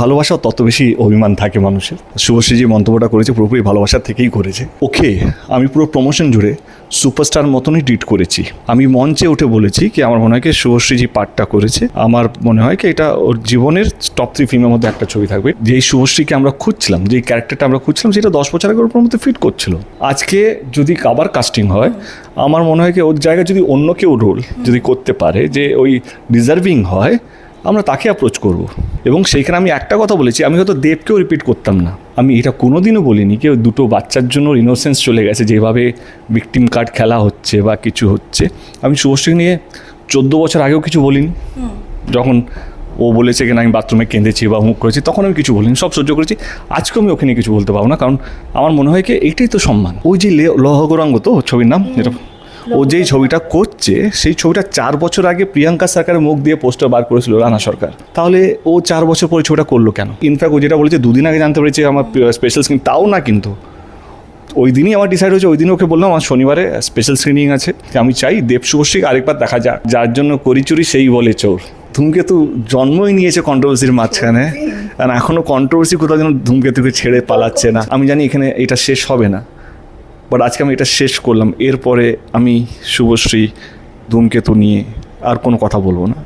ভালোবাসা তত বেশি অভিমান থাকে মানুষের। শুভশ্রী যে মন্তব্যটা করেছে পুরোপুরি ভালোবাসা থেকেই করেছে। ওকে, আমি পুরো প্রমোশন জুড়ে সুপারস্টার মতনই ট্রিট করেছি। আমি মঞ্চে উঠে বলেছি কি, আমার মনে হয় কি শুভশ্রী যে পার্টটা করেছে, আমার মনে হয় কি এটা ওর জীবনের টপ থ্রি ফিল্মের মধ্যে একটা ছবি থাকবে। যেই শুভশ্রীকে আমরা খুঁজছিলাম যেই ক্যারেক্টারটা আমরা খুঁজছিলাম, সেটা দশ বছর আগে ওর মধ্যে ফিট করছিল। আজকে যদি আবার কাস্টিং হয়, আমার মনে হয় কি ওর জায়গায় যদি অন্য কেউ রোল যদি করতে পারে, যে ওই ডিজার্ভিং হয় আমরা তাকে অ্যাপ্রোচ করব। এবং সেইখানে আমি একটা কথা বলেছি আমি হয়তো দেবকেও রিপিট করতাম না। আমি এটা কোনোদিনও বলিনি কেউ দুটো বাচ্চার জন্য ইনোসেন্স চলে গেছে যেভাবে ভিকটিম কার্ড খেলা হচ্ছে বা কিছু হচ্ছে। আমি শুভশ্রী নিয়ে চোদ্দ বছর আগেও কিছু বলিনি। যখন ও বলেছে কিনা আমি বাথরুমে কেঁদেছি বা মুখ করেছি তখন আমি কিছু বলিনি সব সহ্য করেছি। আজকেও আমি ওখানে কিছু বলতে পারব না কারণ আমার মনে হয় কি এইটাই তো সম্মান। ওই যে লে- লৌহ গৌরাঙ্গ তো ছবির নাম যেটা ও যেই ছবিটা করছে, সেই ছবিটা চার বছর আগে প্রিয়াঙ্কা সরকারের মুখ দিয়ে পোস্টার বার করেছিল রানা সরকার। তাহলে ও চার বছর পরে ছবিটা করল কেন? ইনফ্যাক্ট ও যেটা বলেছে, দুদিন আগে জানতে পেরেছে আমার স্পেশাল স্ক্রিন তাও না কিন্তু। ওই দিনই আমার ডিসাইড হয়েছে, ওই দিন ওকে বললাম, আমার শনিবারে স্পেশাল স্ক্রিনিং আছে, আমি চাই দেব শুভশ্রীকে আরেকবার দেখা যাক, যার জন্য করিচুরি সেই বলে চোর। ধূমকেতু জন্মই নিয়েছে কন্ট্রোভার্সির মাঝখানে। আর এখনও কন্ট্রোভার্সি কোথাও যেন ধূমকেতুকে ছেড়ে পালাচ্ছে না। আমি জানি এখানে এটা শেষ হবে না। বাট আজকে আমি এটা শেষ করলাম। এরপরে আমি শুভশ্রী ধূমকেতু নিয়ে আর কোনো কথা বলব না।